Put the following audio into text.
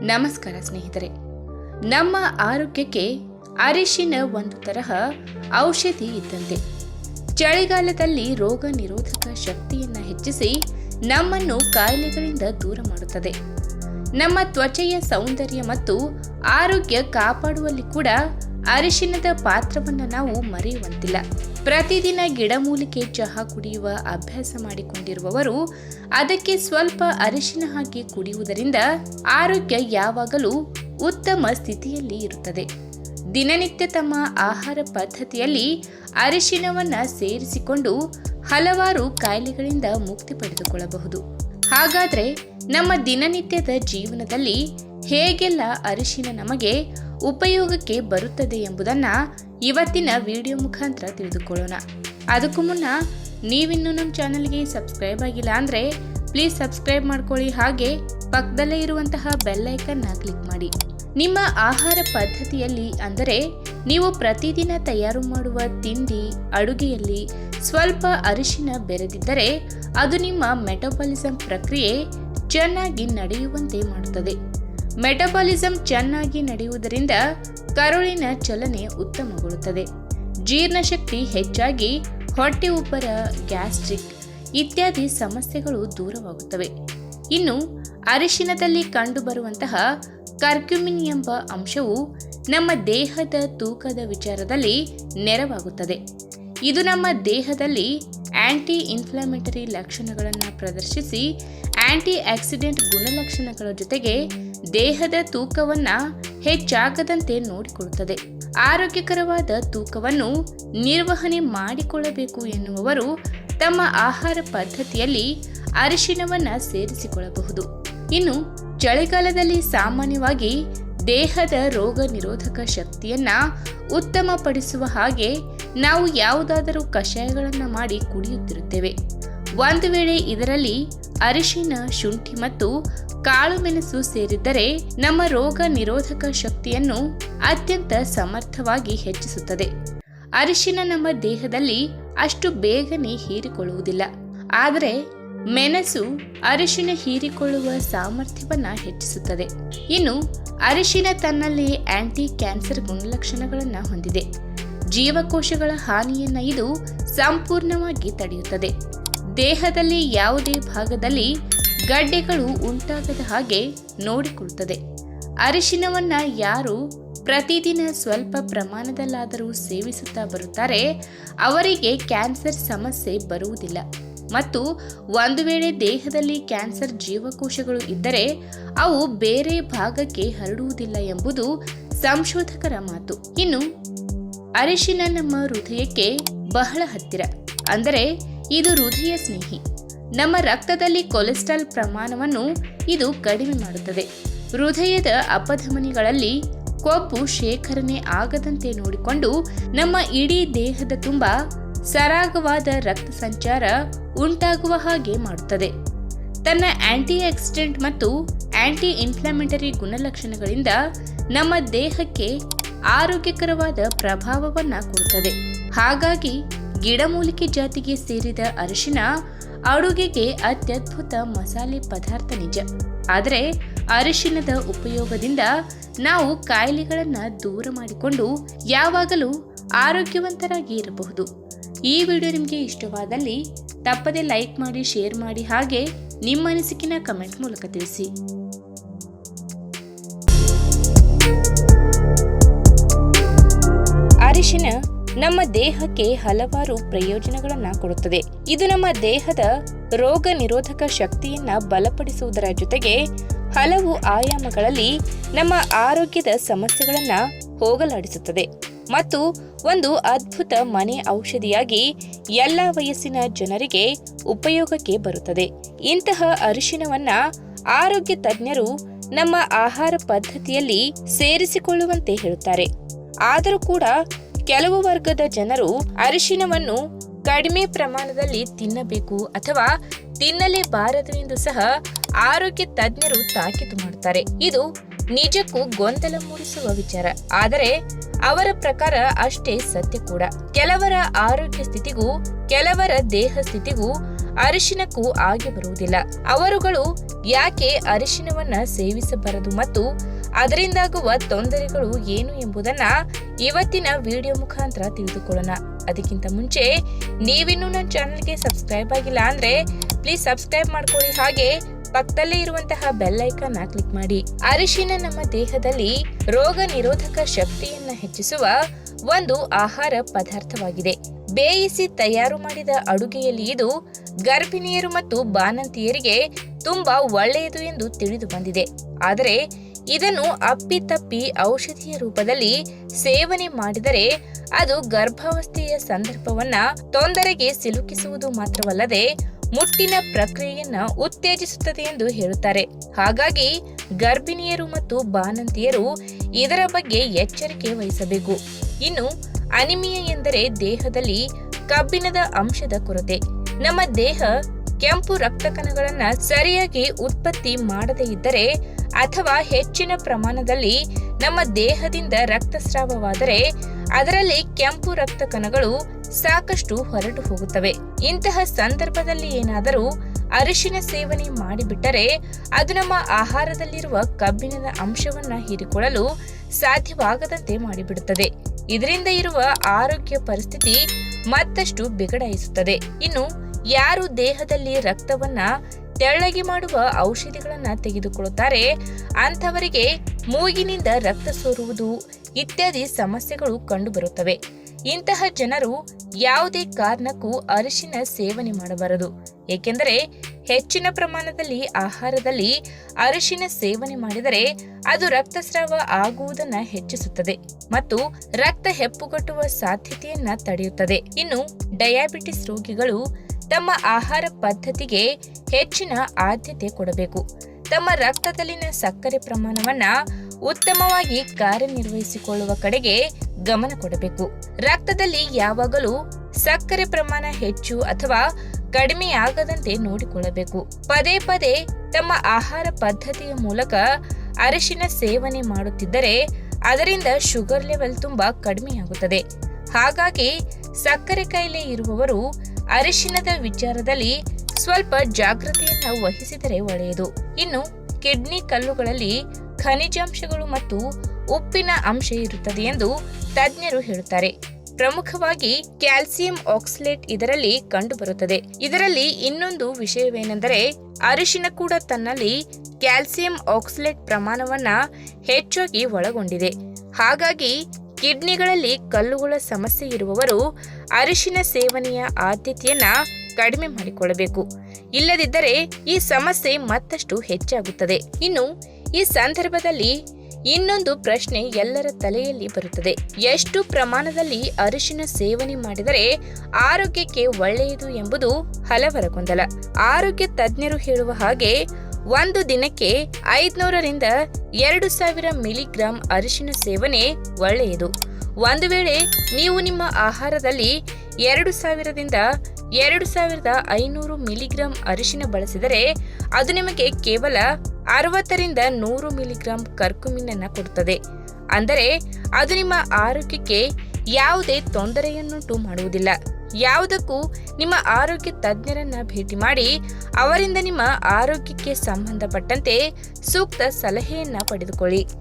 ನಮಸ್ಕಾರ ಸ್ನೇಹಿತರೆ. ನಮ್ಮ ಆರೋಗ್ಯಕ್ಕೆ ಅರಿಶಿನ ಒಂದು ತರಹ ಔಷಧಿ ಇದ್ದಂತೆ. ಚಳಿಗಾಲದಲ್ಲಿ ರೋಗ ನಿರೋಧಕ ಶಕ್ತಿಯನ್ನು ಹೆಚ್ಚಿಸಿ ನಮ್ಮನ್ನು ಕಾಯಿಲೆಗಳಿಂದ ದೂರ ಮಾಡುತ್ತದೆ. ನಮ್ಮ ತ್ವಚೆಯ ಸೌಂದರ್ಯ ಮತ್ತು ಆರೋಗ್ಯ ಕಾಪಾಡುವಲ್ಲಿ ಕೂಡ ಅರಿಶಿನದ ಪಾತ್ರವನ್ನು ನಾವು ಮರೆಯುವಂತಿಲ್ಲ. ಪ್ರತಿದಿನ ಗಿಡಮೂಲಿಕೆ ಚಹಾ ಕುಡಿಯುವ ಅಭ್ಯಾಸ ಮಾಡಿಕೊಂಡಿರುವವರು ಅದಕ್ಕೆ ಸ್ವಲ್ಪ ಅರಿಶಿನ ಹಾಕಿ ಕುಡಿಯುವುದರಿಂದ ಆರೋಗ್ಯ ಯಾವಾಗಲೂ ಉತ್ತಮ ಸ್ಥಿತಿಯಲ್ಲಿ ಇರುತ್ತದೆ. ದಿನನಿತ್ಯ ತಮ್ಮ ಆಹಾರ ಪದ್ಧತಿಯಲ್ಲಿ ಅರಿಶಿನವನ್ನು ಸೇರಿಸಿಕೊಂಡು ಹಲವಾರು ಕಾಯಿಲೆಗಳಿಂದ ಮುಕ್ತಿ ಪಡೆದುಕೊಳ್ಳಬಹುದು. ಹಾಗಾದರೆ ನಮ್ಮ ದಿನನಿತ್ಯದ ಜೀವನದಲ್ಲಿ ಹೇಗೆಲ್ಲ ಅರಿಶಿನ ನಮಗೆ ಉಪಯೋಗಕ್ಕೆ ಬರುತ್ತದೆ ಎಂಬುದನ್ನು ಇವತ್ತಿನ ವಿಡಿಯೋ ಮುಖಾಂತರ ತಿಳಿದುಕೊಳ್ಳೋಣ. ಅದಕ್ಕೂ ಮುನ್ನ ನೀವಿನ್ನೂ ನಮ್ಮ ಚಾನಲ್ಗೆ ಸಬ್ಸ್ಕ್ರೈಬ್ ಆಗಿಲ್ಲ ಅಂದರೆ ಪ್ಲೀಸ್ ಸಬ್ಸ್ಕ್ರೈಬ್ ಮಾಡ್ಕೊಳ್ಳಿ. ಹಾಗೆ ಪಕ್ಕದಲ್ಲೇ ಇರುವಂತಹ ಬೆಲ್ ಐಕನ್ನ ಕ್ಲಿಕ್ ಮಾಡಿ. ನಿಮ್ಮ ಆಹಾರ ಪದ್ಧತಿಯಲ್ಲಿ ಅಂದರೆ ನೀವು ಪ್ರತಿದಿನ ತಯಾರು ಮಾಡುವ ತಿಂಡಿ, ಅಡುಗೆಯಲ್ಲಿ ಸ್ವಲ್ಪ ಅರಿಶಿನ ಬೆರೆದಿದ್ದರೆ ಅದು ನಿಮ್ಮ ಮೆಟಬಾಲಿಸಂ ಪ್ರಕ್ರಿಯೆ ಚೆನ್ನಾಗಿ ನಡೆಯುವಂತೆ ಮಾಡುತ್ತದೆ. ಮೆಟಬಾಲಿಸಂ ಚೆನ್ನಾಗಿ ನಡೆಯುವುದರಿಂದ ಕರುಳಿನ ಚಲನೆ ಉತ್ತಮಗೊಳ್ಳುತ್ತದೆ. ಜೀರ್ಣಶಕ್ತಿ ಹೆಚ್ಚಾಗಿ ಹೊಟ್ಟೆ ಉಬ್ಬರ ಗ್ಯಾಸ್ಟ್ರಿಕ್ ಇತ್ಯಾದಿ ಸಮಸ್ಯೆಗಳು ದೂರವಾಗುತ್ತವೆ. ಇನ್ನು ಅರಿಶಿನದಲ್ಲಿ ಕಂಡುಬರುವಂತಹ ಕರ್ಕ್ಯುಮಿನ್ ಎಂಬ ಅಂಶವು ನಮ್ಮ ದೇಹದ ತೂಕದ ವಿಚಾರದಲ್ಲಿ ನೆರವಾಗುತ್ತದೆ. ಇದು ನಮ್ಮ ದೇಹದಲ್ಲಿ ಆ್ಯಂಟಿ ಇನ್ಫ್ಲಮೇಟರಿ ಲಕ್ಷಣಗಳನ್ನು ಪ್ರದರ್ಶಿಸಿ ಆ್ಯಂಟಿ ಆಕ್ಸಿಡೆಂಟ್ ಗುಣಲಕ್ಷಣಗಳ ಜೊತೆಗೆ ದೇಹದ ತೂಕವನ್ನು ಹೆಚ್ಚಾಗದಂತೆ ನೋಡಿಕೊಳ್ಳುತ್ತದೆ ಆರೋಗ್ಯಕರವಾದ ತೂಕವನ್ನು ನಿರ್ವಹಣೆ ಮಾಡಿಕೊಳ್ಳಬೇಕು ಎನ್ನುವವರು ತಮ್ಮ ಆಹಾರ ಪದ್ಧತಿಯಲ್ಲಿ ಅರಿಶಿನವನ್ನು ಸೇರಿಸಿಕೊಳ್ಳಬಹುದು. ಇನ್ನು ಚಳಿಗಾಲದಲ್ಲಿ ಸಾಮಾನ್ಯವಾಗಿ ದೇಹದ ರೋಗ ನಿರೋಧಕ ಶಕ್ತಿಯನ್ನು ಉತ್ತಮಪಡಿಸುವ ಹಾಗೆ ನಾವು ಯಾವುದಾದರೂ ಕಷಾಯಗಳನ್ನು ಮಾಡಿ ಕುಡಿಯುತ್ತಿರುತ್ತೇವೆ. ಒಂದು ವೇಳೆ ಇದರಲ್ಲಿ ಅರಿಶಿನ, ಶುಂಠಿ ಮತ್ತು ಕಾಳು ಮೆಣಸು ಸೇರಿದ್ದರೆ ನಮ್ಮ ರೋಗ ನಿರೋಧಕ ಶಕ್ತಿಯನ್ನು ಅತ್ಯಂತ ಸಮರ್ಥವಾಗಿ ಹೆಚ್ಚಿಸುತ್ತದೆ. ಅರಿಶಿನ ನಮ್ಮ ದೇಹದಲ್ಲಿ ಅಷ್ಟು ಬೇಗನೆ ಹೀರಿಕೊಳ್ಳುವುದಿಲ್ಲ. ಆದರೆ ಮೆಣಸು ಅರಿಶಿನ ಹೀರಿಕೊಳ್ಳುವ ಸಾಮರ್ಥ್ಯವನ್ನು ಹೆಚ್ಚಿಸುತ್ತದೆ. ಇನ್ನು ಅರಿಶಿನ ತನ್ನಲ್ಲಿ ಆಂಟಿ ಕ್ಯಾನ್ಸರ್ ಗುಣಲಕ್ಷಣಗಳನ್ನು ಹೊಂದಿದೆ. ಜೀವಕೋಶಗಳ ಹಾನಿಯನ್ನ ಇದು ಸಂಪೂರ್ಣವಾಗಿ ತಡೆಯುತ್ತದೆ. ದೇಹದಲ್ಲಿ ಯಾವುದೇ ಭಾಗದಲ್ಲಿ ಗಡ್ಡೆಗಳು ಉಂಟಾಗದ ಹಾಗೆ ನೋಡಿಕೊಳ್ಳುತ್ತದೆ ಅರಿಶಿನವನ್ನು ಯಾರು ಪ್ರತಿದಿನ ಸ್ವಲ್ಪ ಪ್ರಮಾಣದಲ್ಲಾದರೂ ಸೇವಿಸುತ್ತಾ ಬರುತ್ತಾರೆ, ಅವರಿಗೆ ಕ್ಯಾನ್ಸರ್ ಸಮಸ್ಯೆ ಬರುವುದಿಲ್ಲ. ಮತ್ತು ಒಂದು ವೇಳೆ ದೇಹದಲ್ಲಿ ಕ್ಯಾನ್ಸರ್ ಜೀವಕೋಶಗಳು ಇದ್ದರೆ, ಅವು ಬೇರೆ ಭಾಗಕ್ಕೆ ಹರಡುವುದಿಲ್ಲ ಎಂಬುದು ಸಂಶೋಧಕರ ಮಾತು. ಇನ್ನು ಅರಿಶಿನ ನಮ್ಮ ಹೃದಯಕ್ಕೆ ಬಹಳ ಹತ್ತಿರ. ಅಂದರೆ ಇದು ಹೃದಯ ಸ್ನೇಹಿ. ನಮ್ಮ ರಕ್ತದಲ್ಲಿ ಕೊಲೆಸ್ಟ್ರಾಲ್ ಪ್ರಮಾಣವನ್ನು ಇದು ಕಡಿಮೆ ಮಾಡುತ್ತದೆ. ಹೃದಯದ ಅಪಧಮನಿಗಳಲ್ಲಿ ಕೊಬ್ಬು ಶೇಖರಣೆ ಆಗದಂತೆ ನೋಡಿಕೊಂಡು ನಮ್ಮ ಇಡೀ ದೇಹದ ತುಂಬ ಸರಾಗವಾದ ರಕ್ತ ಸಂಚಾರ ಉಂಟಾಗುವ ಹಾಗೆ ಮಾಡುತ್ತದೆ. ತನ್ನ ಆಂಟಿ ಆಕ್ಸಿಡೆಂಟ್ ಮತ್ತು ಆಂಟಿ ಇನ್ಫ್ಲಮೇಟರಿ ಗುಣಲಕ್ಷಣಗಳಿಂದ ನಮ್ಮ ದೇಹಕ್ಕೆ ಆರೋಗ್ಯಕರವಾದ ಪ್ರಭಾವವನ್ನ ಕೊಡುತ್ತದೆ ಹಾಗಾಗಿ ಗಿಡಮೂಲಿಕೆ ಜಾತಿಗೆ ಸೇರಿದ ಅರಿಶಿನ ಅಡುಗೆಗೆ ಅತ್ಯದ್ಭುತ ಮಸಾಲೆ ಪದಾರ್ಥ ನಿಜ. ಆದರೆ ಅರಿಶಿನದ ಉಪಯೋಗದಿಂದ ನಾವು ಕಾಯಿಲೆಗಳನ್ನು ದೂರ ಮಾಡಿಕೊಂಡು ಯಾವಾಗಲೂ ಆರೋಗ್ಯವಂತರಾಗಿ ಇರಬಹುದು. ಈ ವಿಡಿಯೋ ನಿಮಗೆ ಇಷ್ಟವಾದಲ್ಲಿ ತಪ್ಪದೆ ಲೈಕ್ ಮಾಡಿ, ಶೇರ್ ಮಾಡಿ ಹಾಗೆ ನಿಮ್ಮ ಅನಿಸಿಕೆನ ಕಮೆಂಟ್ ಮೂಲಕ ತಿಳಿಸಿ. ಅರಿಶಿನ ನಮ್ಮ ದೇಹಕ್ಕೆ ಹಲವಾರು ಪ್ರಯೋಜನಗಳನ್ನು ಕೊಡುತ್ತದೆ. ಇದು ನಮ್ಮ ದೇಹದ ರೋಗ ನಿರೋಧಕ ಶಕ್ತಿಯನ್ನ ಬಲಪಡಿಸುವುದರ ಜೊತೆಗೆ ಹಲವು ಆಯಾಮಗಳಲ್ಲಿ ನಮ್ಮ ಆರೋಗ್ಯದ ಸಮಸ್ಯೆಗಳನ್ನು ಹೋಗಲಾಡಿಸುತ್ತದೆ. ಮತ್ತು ಒಂದು ಅದ್ಭುತ ಮನೆ ಔಷಧಿಯಾಗಿ ಎಲ್ಲ ವಯಸ್ಸಿನ ಜನರಿಗೆ ಉಪಯೋಗಕ್ಕೆ ಬರುತ್ತದೆ. ಇಂತಹ ಅರಿಶಿನವನ್ನ ಆರೋಗ್ಯ ತಜ್ಞರು ನಮ್ಮ ಆಹಾರ ಪದ್ಧತಿಯಲ್ಲಿ ಸೇರಿಸಿಕೊಳ್ಳುವಂತೆ ಹೇಳುತ್ತಾರೆ. ಆದರೂ ಕೂಡ ಕೆಲವು ವರ್ಗದ ಜನರು ಅರಿಶಿನವನ್ನು ಕಡಿಮೆ ಪ್ರಮಾಣದಲ್ಲಿ ತಿನ್ನಬೇಕು ಅಥವಾ ತಿನ್ನಲೇಬಾರದು ಎಂದು ಸಹ ಆರೋಗ್ಯ ತಜ್ಞರು ತಾಕೀತು ಮಾಡುತ್ತಾರೆ. ಇದು ನಿಜಕ್ಕೂ ಗೊಂದಲ ಮೂಡಿಸುವ ವಿಚಾರ. ಆದರೆ ಅವರ ಪ್ರಕಾರ ಅಷ್ಟೇ ಸತ್ಯ ಕೂಡ. ಕೆಲವರ ಆರೋಗ್ಯ ಸ್ಥಿತಿಗೂ, ಕೆಲವರ ದೇಹ ಸ್ಥಿತಿಗೂ ಅರಿಶಿನಕ್ಕೂ ಆಗಿ ಬರುವುದಿಲ್ಲ. ಅವರುಗಳು ಯಾಕೆ ಅರಿಶಿನವನ್ನ ಸೇವಿಸಬಾರದು ಮತ್ತು ಅದರಿಂದಾಗುವ ತೊಂದರೆಗಳು ಏನು ಎಂಬುದನ್ನ ಇವತ್ತಿನ ವಿಡಿಯೋ ಮುಖಾಂತರ ತಿಳಿದುಕೊಳ್ಳೋಣ. ಅದಕ್ಕಿಂತ ಮುಂಚೆ ನೀವಿನ್ನೂ ನನ್ನ ಚಾನಲ್ಗೆ ಸಬ್ಸ್ಕ್ರೈಬ್ ಆಗಿಲ್ಲ ಅಂದ್ರೆ ಪ್ಲೀಸ್ ಸಬ್ಸ್ಕ್ರೈಬ್ ಮಾಡ್ಕೊಳ್ಳಿ. ಹಾಗೆ ಪಕ್ಕದಲ್ಲೇ ಇರುವಂತಹ ಬೆಲ್ ಐಕಾನ್ ಕ್ಲಿಕ್ ಮಾಡಿ. ಅರಿಶಿನ ನಮ್ಮ ದೇಹದಲ್ಲಿ ರೋಗ ನಿರೋಧಕ ಶಕ್ತಿಯನ್ನ ಹೆಚ್ಚಿಸುವ ಒಂದು ಆಹಾರ ಪದಾರ್ಥವಾಗಿದೆ. ಬೇಯಿಸಿ ತಯಾರು ಮಾಡಿದ ಅಡುಗೆಯಲ್ಲಿ ಇದು ಗರ್ಭಿಣಿಯರು ಮತ್ತು ಬಾಣಂತಿಯರಿಗೆ ತುಂಬಾ ಒಳ್ಳೆಯದು ಎಂದು ತಿಳಿದು ಬಂದಿದೆ. ಆದರೆ ಇದನ್ನು ಅಪ್ಪಿತಪ್ಪಿ ಔಷಧಿಯ ರೂಪದಲ್ಲಿ ಸೇವನೆ ಮಾಡಿದರೆ ಅದು ಗರ್ಭಾವಸ್ಥೆಯ ಸಂದರ್ಭವನ್ನ ತೊಂದರೆಗೆ ಸಿಲುಕಿಸುವುದು ಮಾತ್ರವಲ್ಲದೆ ಮುಟ್ಟಿನ ಪ್ರಕ್ರಿಯೆಯನ್ನ ಉತ್ತೇಜಿಸುತ್ತದೆ ಎಂದು ಹೇಳುತ್ತಾರೆ. ಹಾಗಾಗಿ ಗರ್ಭಿಣಿಯರು ಮತ್ತು ಬಾಣಂತಿಯರು ಇದರ ಬಗ್ಗೆ ಎಚ್ಚರಿಕೆ ವಹಿಸಬೇಕು. ಇನ್ನು ಅನಿಮಿಯ ಎಂದರೆ ದೇಹದಲ್ಲಿ ಕಬ್ಬಿಣದ ಅಂಶದ ಕೊರತೆ. ನಮ್ಮ ದೇಹ ಕೆಂಪು ರಕ್ತ ಕಣಗಳನ್ನ ಸರಿಯಾಗಿ ಉತ್ಪತ್ತಿ ಮಾಡದೇ ಇದ್ದರೆ ಅಥವಾ ಹೆಚ್ಚಿನ ಪ್ರಮಾಣದಲ್ಲಿ ನಮ್ಮ ದೇಹದಿಂದ ರಕ್ತಸ್ರಾವವಾದರೆ ಅದರಲ್ಲಿ ಕೆಂಪು ರಕ್ತ ಕಣಗಳು ಸಾಕಷ್ಟು ಹೊರಟು ಹೋಗುತ್ತವೆ. ಇಂತಹ ಸಂದರ್ಭದಲ್ಲಿ ಏನಾದರೂ ಅರಿಶಿನ ಸೇವನೆ ಮಾಡಿಬಿಟ್ಟರೆ ಅದು ನಮ್ಮ ಆಹಾರದಲ್ಲಿರುವ ಕಬ್ಬಿಣದ ಅಂಶವನ್ನ ಹೀರಿಕೊಳ್ಳಲು ಸಾಧ್ಯವಾಗದಂತೆ ಮಾಡಿಬಿಡುತ್ತದೆ. ಇದರಿಂದ ಇರುವ ಆರೋಗ್ಯ ಪರಿಸ್ಥಿತಿ ಮತ್ತಷ್ಟು ಬಿಗಡಾಯಿಸುತ್ತದೆ. ಇನ್ನು ಯಾರು ದೇಹದಲ್ಲಿ ರಕ್ತವನ್ನ ತೆಳ್ಳಗೆ ಮಾಡುವ ಔಷಧಿಗಳನ್ನು ತೆಗೆದುಕೊಳ್ಳುತ್ತಾರೆ, ಅಂಥವರಿಗೆ ಮೂಗಿನಿಂದ ರಕ್ತ ಸೋರುವುದು ಇತ್ಯಾದಿ ಸಮಸ್ಯೆಗಳು ಕಂಡುಬರುತ್ತವೆ. ಇಂತಹ ಜನರು ಯಾವುದೇ ಕಾರಣಕ್ಕೂ ಅರಿಶಿನ ಸೇವನೆ ಮಾಡಬಾರದು. ಏಕೆಂದರೆ ಹೆಚ್ಚಿನ ಪ್ರಮಾಣದಲ್ಲಿ ಆಹಾರದಲ್ಲಿ ಅರಿಶಿನ ಸೇವನೆ ಮಾಡಿದರೆ ಅದು ರಕ್ತಸ್ರಾವ ಆಗುವುದನ್ನು ಹೆಚ್ಚಿಸುತ್ತದೆ ಮತ್ತು ರಕ್ತ ಹೆಪ್ಪುಗಟ್ಟುವ ಸಾಧ್ಯತೆಯನ್ನ ತಡೆಯುತ್ತದೆ. ಇನ್ನು ಡಯಾಬಿಟಿಸ್ ರೋಗಿಗಳು ತಮ್ಮ ಆಹಾರ ಪದ್ಧತಿಗೆ ಹೆಚ್ಚಿನ ಆದ್ಯತೆ ಕೊಡಬೇಕು. ತಮ್ಮ ರಕ್ತದಲ್ಲಿನ ಸಕ್ಕರೆ ಪ್ರಮಾಣವನ್ನ ಉತ್ತಮವಾಗಿ ಕಾರ್ಯನಿರ್ವಹಿಸಿಕೊಳ್ಳುವ ಕಡೆಗೆ ಗಮನ ಕೊಡಬೇಕು. ರಕ್ತದಲ್ಲಿ ಯಾವಾಗಲೂ ಸಕ್ಕರೆ ಪ್ರಮಾಣ ಹೆಚ್ಚು ಅಥವಾ ಕಡಿಮೆಯಾಗದಂತೆ ನೋಡಿಕೊಳ್ಳಬೇಕು. ಪದೇ ಪದೇ ತಮ್ಮ ಆಹಾರ ಪದ್ಧತಿಯ ಮೂಲಕ ಅರಿಶಿನ ಸೇವನೆ ಮಾಡುತ್ತಿದ್ದರೆ ಅದರಿಂದ ಶುಗರ್ ಲೆವೆಲ್ ತುಂಬಾ ಕಡಿಮೆಯಾಗುತ್ತದೆ. ಹಾಗಾಗಿ ಸಕ್ಕರೆ ಕಾಯಿಲೆ ಇರುವವರು ಅರಿಶಿನದ ವಿಚಾರದಲ್ಲಿ ಸ್ವಲ್ಪ ಜಾಗೃತಿಯನ್ನು ವಹಿಸಿದರೆ ಒಳ್ಳೆಯದು. ಇನ್ನು ಕಿಡ್ನಿ ಕಲ್ಲುಗಳಲ್ಲಿ ಖನಿಜಾಂಶಗಳು ಮತ್ತು ಉಪ್ಪಿನ ಅಂಶ ಇರುತ್ತದೆ ಎಂದು ತಜ್ಞರು ಹೇಳುತ್ತಾರೆ. ಪ್ರಮುಖವಾಗಿ ಕ್ಯಾಲ್ಸಿಯಂ ಆಕ್ಸಲೇಟ್ ಇದರಲ್ಲಿ ಕಂಡುಬರುತ್ತದೆ. ಇದರಲ್ಲಿ ಇನ್ನೊಂದು ವಿಷಯವೇನೆಂದರೆ ಅರಿಶಿನ ಕೂಡ ತನ್ನಲ್ಲಿ ಕ್ಯಾಲ್ಸಿಯಂ ಆಕ್ಸಲೇಟ್ ಪ್ರಮಾಣವನ್ನ ಹೆಚ್ಚಾಗಿ ಒಳಗೊಂಡಿದೆ. ಹಾಗಾಗಿ ಕಿಡ್ನಿಗಳಲ್ಲಿ ಕಲ್ಲುಗಳ ಸಮಸ್ಯೆ ಇರುವವರು ಅರಿಶಿನ ಸೇವನೆಯ ಆದ್ಯತೆಯನ್ನ ಕಡಿಮೆ ಮಾಡಿಕೊಳ್ಳಬೇಕು. ಇಲ್ಲದಿದ್ದರೆ ಈ ಸಮಸ್ಯೆ ಮತ್ತಷ್ಟು ಹೆಚ್ಚಾಗುತ್ತದೆ. ಇನ್ನು, ಈ ಸಂದರ್ಭದಲ್ಲಿ ಇನ್ನೊಂದು ಪ್ರಶ್ನೆ ಎಲ್ಲರ ತಲೆಯಲ್ಲಿ ಬರುತ್ತದೆ. ಎಷ್ಟು ಪ್ರಮಾಣದಲ್ಲಿ ಅರಿಶಿನ ಸೇವನೆ ಮಾಡಿದರೆ ಆರೋಗ್ಯಕ್ಕೆ ಒಳ್ಳೆಯದು ಎಂಬುದು ಹಲವರ ಗೊಂದಲ ಆರೋಗ್ಯ ತಜ್ಞರು ಹೇಳುವ ಹಾಗೆ ಒಂದು ದಿನಕ್ಕೆ ಐದುನೂರರಿಂದ ಎರಡು ಸಾವಿರ ಮಿಲಿಗ್ರಾಂ ಅರಿಶಿನ ಸೇವನೆ ಒಳ್ಳೆಯದು. ಒಂದು ವೇಳೆ ನೀವು ನಿಮ್ಮ ಆಹಾರದಲ್ಲಿ ಎರಡು ಸಾವಿರದಿಂದ ಎರಡು ಸಾವಿರದ ಐನೂರು ಮಿಲಿಗ್ರಾಂ ಅರಿಶಿನ ಬಳಸಿದರೆ ಅದು ನಿಮಗೆ ಕೇವಲ ಅರವತ್ತರಿಂದ ನೂರು ಮಿಲಿಗ್ರಾಂ ಕರ್ಕುಮಿನನ್ನು ಕೊಡುತ್ತದೆ. ಅಂದರೆ ಅದು ನಿಮ್ಮ ಆರೋಗ್ಯಕ್ಕೆ ಯಾವುದೇ ತೊಂದರೆಯನ್ನುಂಟು ಮಾಡುವುದಿಲ್ಲ. ಯಾವುದಕ್ಕೂ ನಿಮ್ಮ ಆರೋಗ್ಯ ತಜ್ಞರನ್ನ ಭೇಟಿ ಮಾಡಿ ಅವರಿಂದ ನಿಮ್ಮ ಆರೋಗ್ಯಕ್ಕೆ ಸಂಬಂಧಪಟ್ಟಂತೆ ಸೂಕ್ತ ಸಲಹೆಯನ್ನ ಪಡೆದುಕೊಳ್ಳಿ.